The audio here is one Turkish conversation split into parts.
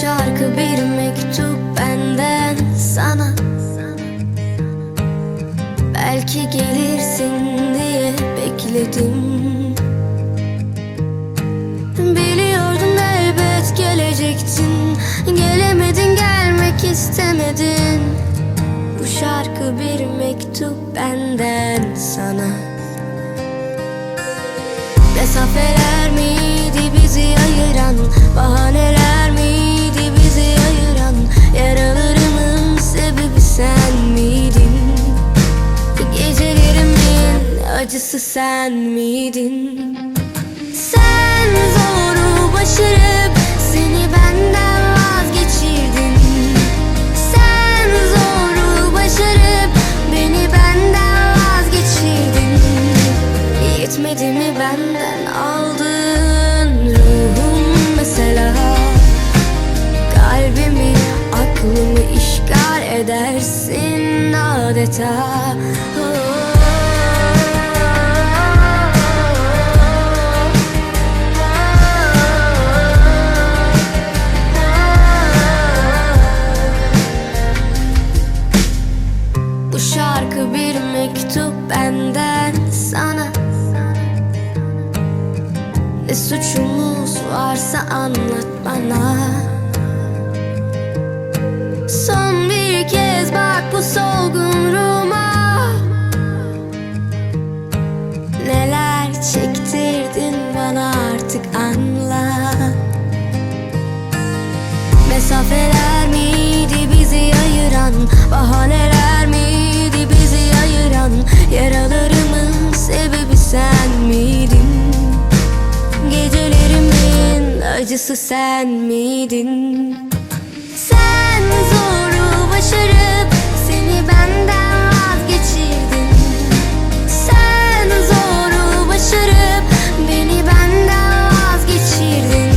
şarkı bir mektup benden sana. Belki gelirsin diye bekledim. Biliyordum elbet gelecektin. Gelemedin gelmek istemedin. Bu şarkı bir mektup benden sana. Mesafeler miydi bizi ayıran? Acısı sen miydin? Sen zoru başarıp seni benden vazgeçirdin. Sen zoru başarıp beni benden vazgeçirdin. Yetmedi mi benden aldığın ruhum mesela? Kalbimi, aklımı işgal edersin adeta benden sana. Ne suçumuz varsa anlat bana. Son bir kez bak bu solgun ruhuma. Neler çektirdin bana artık anla. Mesafeler miydi bizi ayıran? Bahaneler miydi bizi ayıran acısı sen miydin? Sen zoru başarıp seni benden vazgeçirdin. Sen zoru başarıp beni benden vazgeçirdin.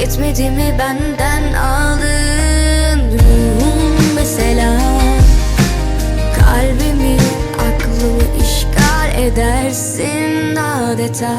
Yetmedi mi benden aldığın ruhum mesela? Kalbimi, aklımı işgal edersin adeta